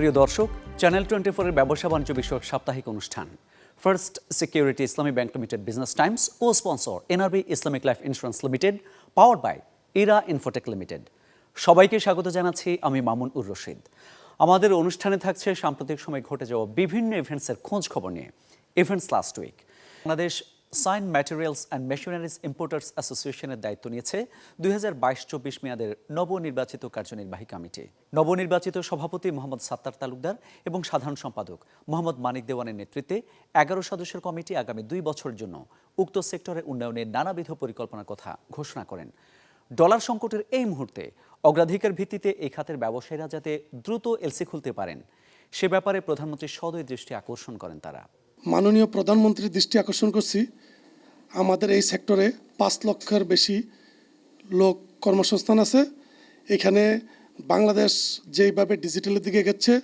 প্রিয় দর্শক channel twenty ফোরের ব্যবসা বাণিজ্য বিষয়ক সাপ্তাহিক অনুষ্ঠান। First Security Islami Bank Limited Business Times O sponsor NRB Islamic Life Insurance Limited power by Era Infotech Limited সবাইকে স্বাগত জানাচ্ছি, আমি মামুন উর রশিদ। আমাদের অনুষ্ঠানে থাকছে সাম্প্রতিক সময় ঘটে যাওয়া বিভিন্ন ইভেন্টসের খোঁজ খবর নিয়ে। Events last week Bangladesh Sign Materials and Machineries Importers অ্যাসোসিয়েশনের দায়িত্ব নিয়েছে দুই হাজার বাইশ চব্বিশ মেয়াদের নবনির্বাচিত কার্যনির্বাহী কমিটি। নবনির্বাচিত সভাপতি মোহাম্মদ সাত্তার তালুকদার এবং সাধারণ সম্পাদক মোহাম্মদ মানিক দেওয়ানের নেতৃত্বে এগারো সদস্যের কমিটি আগামী দুই বছরের জন্য উক্ত সেক্টরের উন্নয়নের নানাবিধ পরিকল্পনার কথা ঘোষণা করেন। ডলার সংকটের এই মুহূর্তে অগ্রাধিকার ভিত্তিতে এই খাতের ব্যবসায়ীরা যাতে দ্রুত এলসি খুলতে পারেন, সে ব্যাপারে প্রধানমন্ত্রীর সদয় দৃষ্টি আকর্ষণ করেন তারা। মাননীয় প্রধানমন্ত্রীর দৃষ্টি আকর্ষণ করছি। আমাদের এই সেক্টরে পাঁচ লক্ষের বেশি লোক কর্মসংস্থান আছে। এখানে বাংলাদেশ যেইভাবে ডিজিটালের দিকে গেছে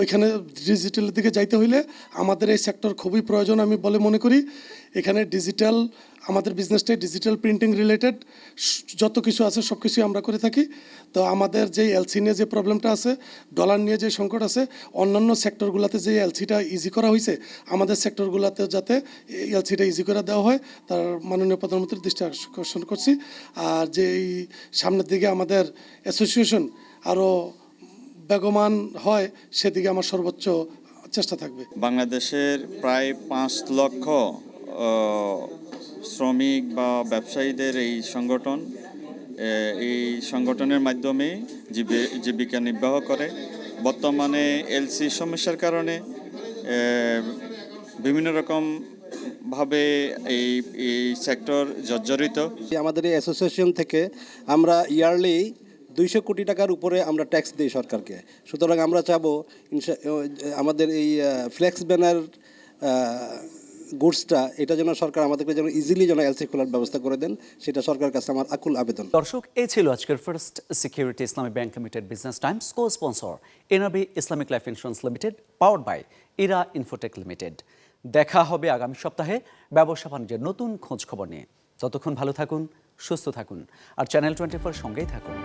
ওইখানে ডিজিটালের দিকে যাইতে হইলে আমাদের এই সেক্টর খুবই প্রয়োজন আমি বলে মনে করি। এখানে ডিজিটাল আমাদের বিজনেসটাই ডিজিটাল প্রিন্টিং রিলেটেড যত কিছু আছে সব কিছুই আমরা করে থাকি। তো আমাদের যে এলসি নিয়ে যে প্রবলেমটা আছে ডলার নিয়ে যে সংকট আছে, অন্যান্য সেক্টরগুলোতে যে এলসিটা ইজি করা হয়েছে আমাদের সেক্টরগুলোতে যাতে এলসিটা ইজি করে দেওয়া হয়, তার মাননীয় প্রধানমন্ত্রীর দৃষ্টি আকর্ষণ করছি। আর যে এই সামনের দিকে আমাদের অ্যাসোসিয়েশন আরও বেগমান হয় সেদিকে আমার সর্বোচ্চ চেষ্টা থাকবে। বাংলাদেশের প্রায় পাঁচ লক্ষ শ্রমিক বা ব্যবসায়ীদের এই সংগঠন এই সংগঠনের মাধ্যমে জীবে- জীবিকা নির্বাহ করে। বর্তমানে এলসি সমস্যার কারণে বিভিন্ন রকম ভাবে এই এই সেক্টর জর্জরিত। আমাদের এই অ্যাসোসিয়েশন থেকে আমরা ইয়ারলি দুইশো কোটি টাকার উপরে আমরা ট্যাক্স দিই সরকারকে। সুতরাং আমরা চাবো আমাদের এই ফ্লেক্স ব্যানার গুডসটা এটা যেন সরকার আমাদেরকে যেন ইজিলি যেন এলসি খোলার ব্যবস্থা করে দেন, সেটা সরকার কাছে আমার আকুল আবেদন। দর্শক এই ছিল আজকের First Security Islami Bank Limited Business Times co sponsor NRB Islamic Life Insurance Limited power by Era Infotech Limited দেখা হবে আগামী সপ্তাহে ব্যবসা বাণিজ্যের নতুন খোঁজ খবর নিয়ে। ততক্ষণ ভালো থাকুন, সুস্থ থাকুন, আর চ্যানেল টোয়েন্টি ফোর সঙ্গেই থাকুন।